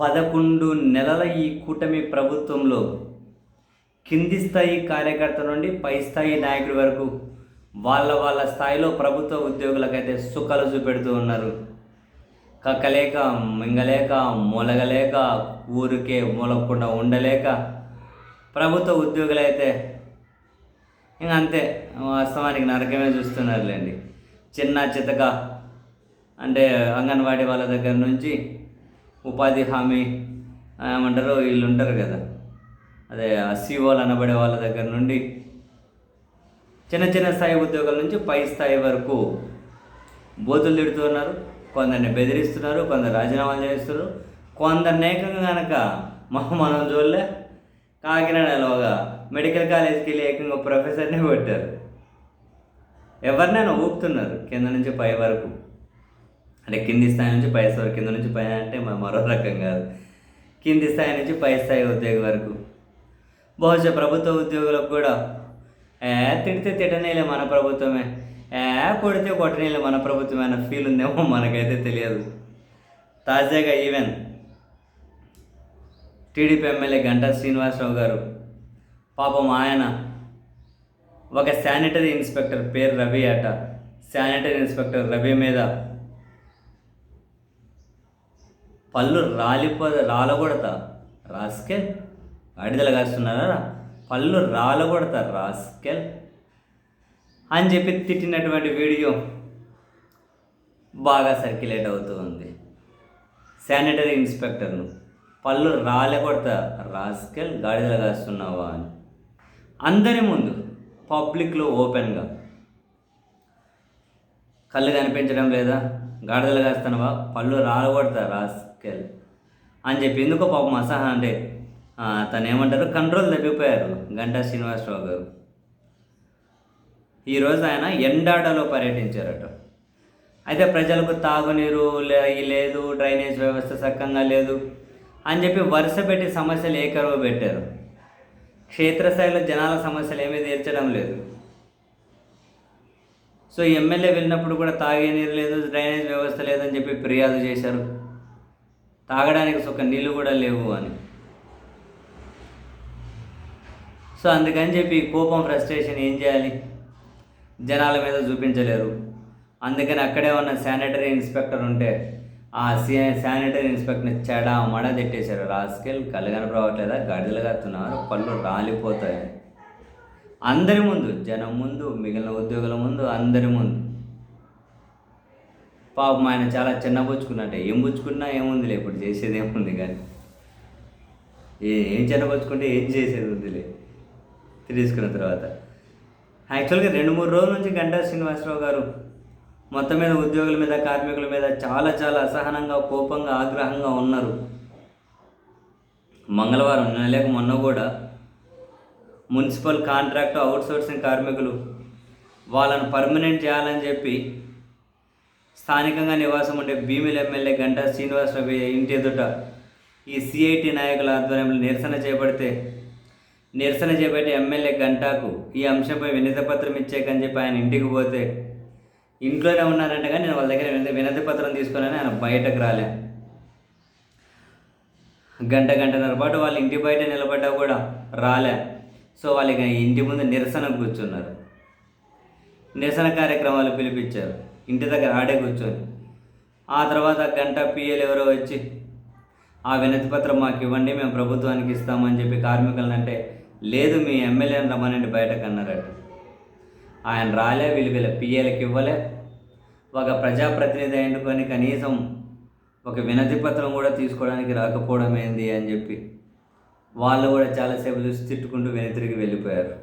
పదకొండు నెలల ఈ కూటమి ప్రభుత్వంలో కింది స్థాయి కార్యకర్త నుండి పై స్థాయి నాయకుడి వరకు వాళ్ళ వాళ్ళ స్థాయిలో ప్రభుత్వ ఉద్యోగులకైతే సుఖాలు చూపెడుతూ ఉన్నారు. కక్కలేక మింగలేక మొలగలేక ఊరికే మూలకుండా ఉండలేక ప్రభుత్వ ఉద్యోగులైతే ఇంకా అంతే వాస్తవానికి నరకమే చూస్తున్నారులేండి. చిన్న చితక అంటే అంగన్వాడీ వాళ్ళ దగ్గర నుంచి ఉపాధి హామీ ఏమంటారు? వీళ్ళు ఉంటారు కదా. అదే సీఓలు అనబడే వాళ్ళ దగ్గర నుండి చిన్న చిన్న స్థాయి ఉద్యోగాల నుంచి పై స్థాయి వరకు బోతులు తిడుతున్నారు కొందరిని బెదిరిస్తున్నారు కొందరు రాజీనామాలు చేస్తున్నారు. కొందరిని ఏకంగా కనుక మనం చూడలే. కాకినాడలో ఒక మెడికల్ కాలేజ్కి వెళ్ళి ఏకంగా ప్రొఫెసర్ని కొట్టారు. ఎవరినైనా ఊపుతున్నారు కింద నుంచి పై వరకు. అంటే కింది స్థాయి నుంచి పై స్థాయి కింద నుంచి పైన అంటే మరో రకం కాదు. కింది స్థాయి నుంచి పై స్థాయి ఉద్యోగి వరకు. బహుశా ప్రభుత్వ ఉద్యోగులకు కూడా ఏ తిడితే తిట్టనేలే మన ప్రభుత్వమే ఏ కొడితే కొట్టనేలే మన ప్రభుత్వమే అన్న ఫీల్ ఉందేమో మనకైతే తెలియదు. తాజాగా even TDP MLA Ganta Srinivasarao గారు పాపం ఆయన ఒక శానిటరీ ఇన్స్పెక్టర్ పేరు రవి అట. శానిటరీ ఇన్స్పెక్టర్ రవి మీద పళ్ళు రాలిపో రాలగొడతా. రాస్కెల్ అడిదలు కాస్తున్నారా పళ్ళు రాలగొడతా రాస్కెల్. అని చెప్పి తిట్టినటువంటి వీడియో బాగా సర్క్యులేట్ అవుతూ ఉంది శానిటరీ ఇన్స్పెక్టర్ను. పళ్ళు రాలగొడతా రాస్కెల్ గాడిదలు కాస్తున్నావా అని. అందరి ముందు పబ్లిక్లో ఓపెన్గా. కళ్ళు కనిపించడం లేదా? గాడిదలు కాస్తానవా పళ్ళు రాలగొడతా రాస్కెల్. అని చెప్పి ఎందుకో పాపం అసహ అంటే తను ఏమంటారు కంట్రోల్ తప్పిపోయారు గంటా శ్రీనివాసరావు గారు. ఈరోజు ఆయన ఎండాడలో పర్యటించారట. అయితే ప్రజలకు తాగునీరు లేదు డ్రైనేజ్ వ్యవస్థ సక్కంగా లేదు అని చెప్పి వరుస పెట్టి సమస్యలు ఏకరువు పెట్టారు. క్షేత్రస్థాయిలో జనాల సమస్యలు ఏమీ తీర్చడం లేదు. సో ఎమ్మెల్యే వెళ్ళినప్పుడు కూడా తాగే నీరు లేదు డ్రైనేజ్ చెప్పి ఫిర్యాదు చేశారు. తాగడానికి ఒక నీళ్ళు కూడా లేవు అని. సో అందుకని చెప్పి కోపం ఫ్రస్ట్రేషన్ ఏం చేయాలి? జనాల మీద చూపించలేరు. అందుకని అక్కడే ఉన్న శానిటరీ ఇన్స్పెక్టర్ ఉంటే ఆ సి శానిటరీ ఇన్స్పెక్టర్ని చెడ మడ తిట్టేశారు. రాస్కెల్ కళ్ళు కనపడవట్లేదా? గడిదలు కత్తున్నారు. పళ్ళు రాలిపోతాయి. అందరి ముందు జనం ముందు మిగిలిన ఉద్యోగుల ముందు అందరి ముందు. పాపం ఆయన చాలా చిన్నపుచ్చుకున్నట్టే ఏం పుచ్చుకున్నా ఏముందిలే ఇప్పుడు చేసేది ఏముంది కానీ. ఏ ఏం చిన్నపుచ్చుకుంటే ఏం చేసేది ఉందిలే. తీసుకున్న తర్వాత. యాక్చువల్గా రెండు మూడు రోజుల నుంచి గంటా శ్రీనివాసరావు గారు మొత్తం మీద ఉద్యోగుల మీద కార్మికుల మీద చాలా చాలా అసహనంగా కోపంగా ఆగ్రహంగా ఉన్నారు. మంగళవారం లేక మొన్న కూడా మున్సిపల్ కాంట్రాక్ట్ అవుట్సోర్సింగ్ కార్మికులు వాళ్ళను పర్మనెంట్ చేయాలని చెప్పి స్థానికంగా నివాసం ఉండే భీమిల ఎమ్మెల్యే గంటా శ్రీనివాసరావు ఇంటి ఎదుట ఈ సిఐటి నాయకుల ఆధ్వర్యంలో నిరసన చేపడితే నిరసన చేపట్టి ఎమ్మెల్యే గంటాకు ఈ అంశంపై వినతిపత్రం ఇచ్చేకని చెప్పి ఆయన ఇంటికి పోతే ఇంట్లోనే ఉన్నారంట కానీ నేను వాళ్ళ దగ్గర వినతి పత్రం తీసుకున్నాను ఆయన బయటకు రాలే. గంట గంటన్నర పాటు వాళ్ళ ఇంటి బయట నిలబడ్డా కూడా రాలే. సో వాళ్ళకి ఇంటి ముందు నిరసన కూర్చున్నారు. నిరసన కార్యక్రమాలు పిలిపించారు. ఇంటి దగ్గర ఆడే కూర్చొని. ఆ తర్వాత గంట పిఎల్ ఎవరో వచ్చి ఆ వినతి పత్రం మాకు ఇవ్వండి మేము ప్రభుత్వానికి ఇస్తామని చెప్పి కార్మికులను అంటే లేదు మీ ఎమ్మెల్యేని రమ్మనండి బయటకు అన్నారట. ఆయన రాలే వీళ్ళు వీళ్ళ పిఏలకు ఇవ్వలే. ఒక ప్రజాప్రతినిధి అయినకొని కనీసం ఒక వినతి పత్రం కూడా తీసుకోవడానికి రాకపోవడం ఏంది అని చెప్పి వాళ్ళు కూడా చాలాసేపు చూసి తిట్టుకుంటూ వెనుతిరిగి వెళ్ళిపోయారు.